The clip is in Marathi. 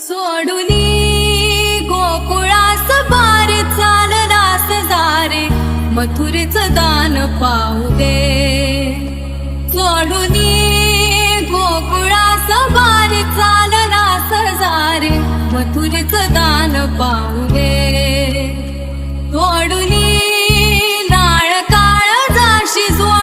सोडूनी गोकुळास बार चाललास दारे. मथुरेच दान पाहू दे. सोडूनी गोकुळास बार चाललास दारे. मथुरेच दान पाहू दे.